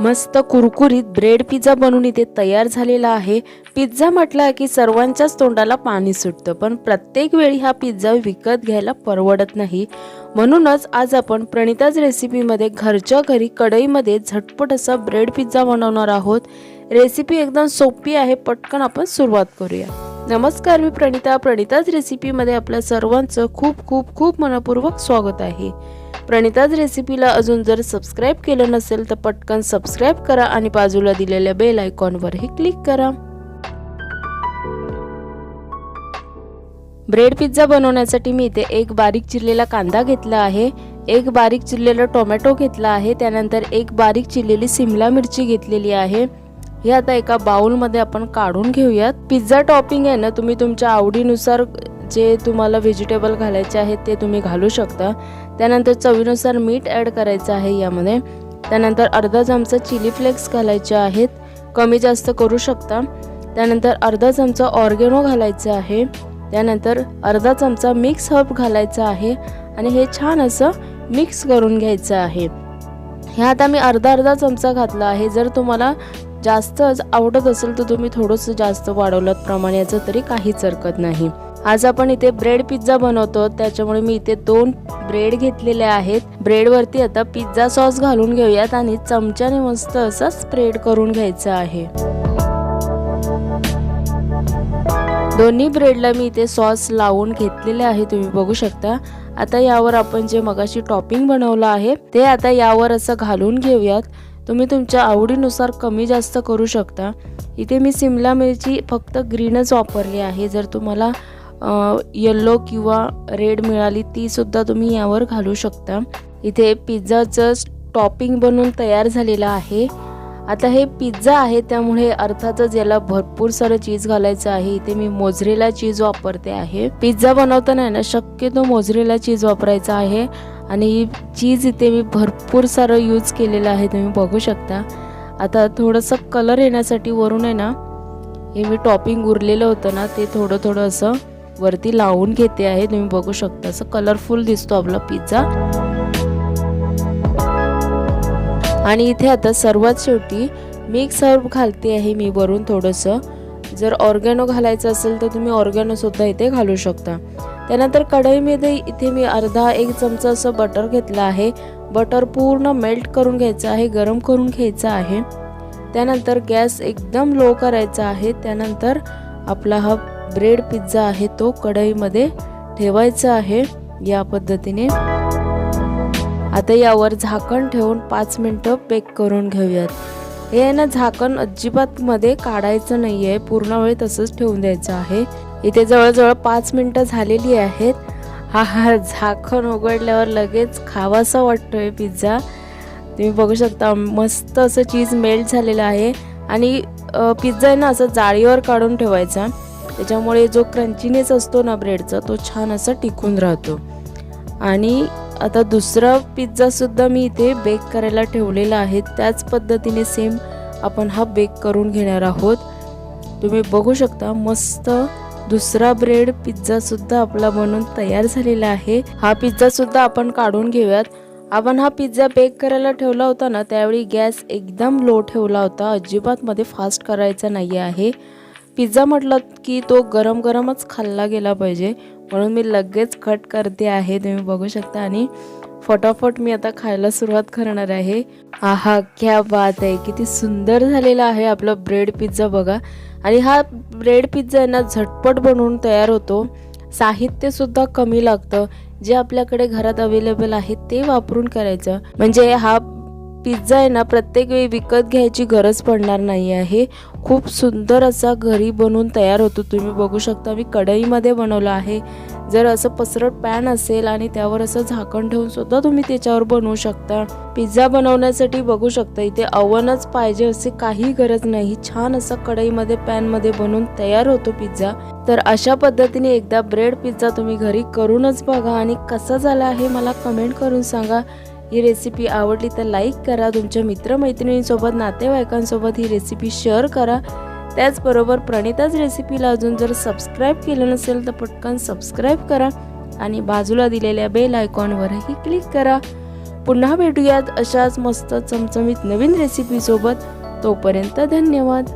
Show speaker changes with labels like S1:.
S1: मस्त कुरकुरीत bread pizza बनवून इथे तयार झालेला आहे. पिझ्झा म्हटला की सर्वांच्याच तोंडाला पाणी सुटतं पण प्रत्येक वेळी हा पिझ्झा विकत घ्यायला परवडत नाही. म्हणूनच आज आपण प्रणिताज रेसिपीमध्ये घरच्या घरी कढईमध्ये झटपट असा ब्रेड पिझ्झा बनवणार आहोत. रेसिपी एकदम सोपी आहे पटकन आपण सुरुवात करूया. नमस्कार मी प्रणिता. प्रणिताज रेसिपीमध्ये आपल्या सर्वांचं खूप खूप खूप मनपूर्वक स्वागत आहे. प्रणिताज रेसिपीला अजून जर सबस्क्राईब केलं नसेल तर पटकन सबस्क्राईब करा आणि बाजूला दिलेल्या बेल आयकॉनवरही क्लिक करा. ब्रेड पिझ्झा बनवण्यासाठी मी इथे एक बारीक चिरलेला कांदा घेतला आहे. एक बारीक चिरलेला टोमॅटो घेतला आहे. त्यानंतर एक बारीक चिरलेली सिमला मिरची घेतलेली आहे. हे आता एका बाउलमध्ये आपण काढून घेऊयात. पिझ्झा टॉपिंग आहे ना तुम्ही तुमच्या आवडीनुसार जे तुम्हाला व्हेजिटेबल घालायचे आहेत ते तुम्ही घालू शकता. त्यानंतर चवीनुसार मीठ ॲड करायचं आहे यामध्ये. त्यानंतर अर्धा चमचा चिली फ्लेक्स घालायचे आहेत. कमी जास्त करू शकता. त्यानंतर अर्धा चमचा ऑर्गेनो घालायचं आहे. त्यानंतर अर्धा चमचा मिक्स हर्ब घालायचा आहे. आणि हे छान असं मिक्स करून घ्यायचं आहे. हे आता मी अर्धा अर्धा चमचा घातला आहे. जर तुम्हाला जास्तच आवडत असेल तर तुम्ही थोडंसं जास्त वाढवलं प्रमाण याचं तरी काहीच हरकत नाही. आज आपण इथे ब्रेड पिझ्झा बनवतो. त्याच्यामुळे मी इथे दोन ब्रेड घेतलेले आहेत. ब्रेडवरती आता पिझ्झा सॉस घालून घेऊयात आणि चमच्याने मस्त असं स्प्रेड करून घ्यायचं आहे. दोन्ही ब्रेडला मी इथे सॉस लावून घेतलेले आहे. तुम्ही बघू शकता. आता यावर आपण जे मगाशी टॉपिंग बनवलं आहे ते आता यावर असं घालून घेऊयात. तुम्ही तुमच्या आवडीनुसार कमी जास्त करू शकता. इथे मी सिमला मिरची फक्त ग्रीनच वापरली आहे. जर तुम्हाला येल्लो किंवा रेड मिळाली ती सुद्धा तुम्ही यावर घालू शकता. इथे पिझ्झाचं टॉपिंग बनवून तयार झालेलं आहे. आता हे पिझ्झा आहे त्यामुळे अर्थातच याला भरपूर सारं चीज घालायचं आहे. इथे मी मोजरेला चीज वापरते आहे. पिझ्झा बनवताना ना शक्यतो मोजरेला चीज वापरायचा आहे. आणि चीज इथे मी भरपूर सारं यूज केलेलं आहे तुम्ही बघू शकता. आता थोडंसं कलर येण्यासाठी वरून आहे ना हे मी टॉपिंग उरलेलं होतं ना ते थोडं थोडं असं वरती लावून घेते आहे. तुम्ही बघू शकता. असं कलरफुल दिसतो आपला पिझ्झा आणि इथे आता सर्वात शेवटी मिक्स हर्ब घालते आहे मी वरून थोडंसं. जर ऑर्गॅनो घालायचं असेल तर तुम्ही ऑर्गॅनोसुद्धा इथे घालू शकता. त्यानंतर कढईमध्ये इथे मी अर्धा एक चमचा असं बटर घेतलं आहे. बटर पूर्ण मेल्ट करून घ्यायचं आहे गरम करून घ्यायचं आहे. त्यानंतर गॅस एकदम लो करायचा आहे. त्यानंतर आपला हा ब्रेड पिझ्झा आहे तो कढईमध्ये ठेवायचा आहे या पद्धतीने. आता यावर झाकण ठेवून पाच मिनटं बेक करून घेऊयात. हे आहे ना झाकण अजिबातमध्ये काढायचं नाही आहे पूर्ण वेळ तसंच ठेवून द्यायचं आहे. इथे जवळजवळ पाच मिनटं झालेली आहेत. हा हा झाकण उघडल्यावर लगेच खावासा वाटतोय पिझ्झा. तुम्ही बघू शकता मस्त असं चीज मेल्ट झालेलं आहे. आणि पिझ्झा आहे ना असं जाळीवर काढून ठेवायचा. त्याच्यामुळे जो क्रंचीनेस असतो ना ब्रेडचा तो छान असा टिकून राहतो. आणि आता दुसरा पिझ्झासुद्धा मी इथे बेक करायला ठेवलेला आहे. त्याच पद्धतीने सेम आपण हा बेक करून घेणार आहोत. तुम्ही बघू शकता मस्त दुसरा ब्रेड पिझ्झासुद्धा आपला बनवून तयार झालेला आहे. हा पिझ्झासुद्धा आपण काढून घेऊयात. आपण हा पिझ्झा बेक करायला ठेवला होता ना त्यावेळी गॅस एकदम लो ठेवला होता. अजिबात मध्ये फास्ट करायचा नाही आहे. पिझ्झा म्हटलं की तो गरम गरमच खाल्ला गेला पाहिजे. म्हणून मी लगेच कट करते आहे तुम्ही बघू शकता. आणि फटाफट मी आता खायला सुरुवात करणार आहे. आहा क्या बात आहे. किती सुंदर झालेला आहे आपला ब्रेड पिझ्झा बघा. आणि हा ब्रेड पिझ्झा ना झटपट बनवून तयार होतो. साहित्यसुद्धा कमी लागतं. जे आपल्याकडे घरात अवेलेबल आहे ते वापरून करायचं. म्हणजे हा पिझ्झा आहे ना प्रत्येक वेळी विकत घ्यायची गरज पडणार नाही आहे. खूप सुंदर असा घरी बनवून तयार होतो. तुम्ही बघू शकता मी कढईमध्ये बनवलं आहे. जर असं पसरट पॅन असेल आणि त्यावर असं झाकण ठेवून सुद्धा तुम्ही त्याच्यावर बनवू शकता. पिझ्झा बनवण्यासाठी बघू शकता इथे अवनच पाहिजे असे काही गरज नाही. छान असं कढईमध्ये पॅनमध्ये बनवून तयार होतो पिझ्झा. तर अशा पद्धतीने एकदा ब्रेड पिझ्झा तुम्ही घरी करूनच बघा. आणि कसा झाला आहे मला कमेंट करून सांगा. ही रेसिपी आवडली तर लाईक करा. तुमच्या मित्रमैत्रिणींसोबत नातेवाईकांसोबत ही रेसिपी शेअर करा. त्याचबरोबर प्रणिताच रेसिपीला अजून जर सबस्क्राईब केलं नसेल तर पटकन सबस्क्राईब करा आणि बाजूला दिलेल्या बेल आयकॉनवरही क्लिक करा. पुन्हा भेटूयात अशाच मस्त चमचमीत नवीन रेसिपीसोबत तोपर्यंत धन्यवाद.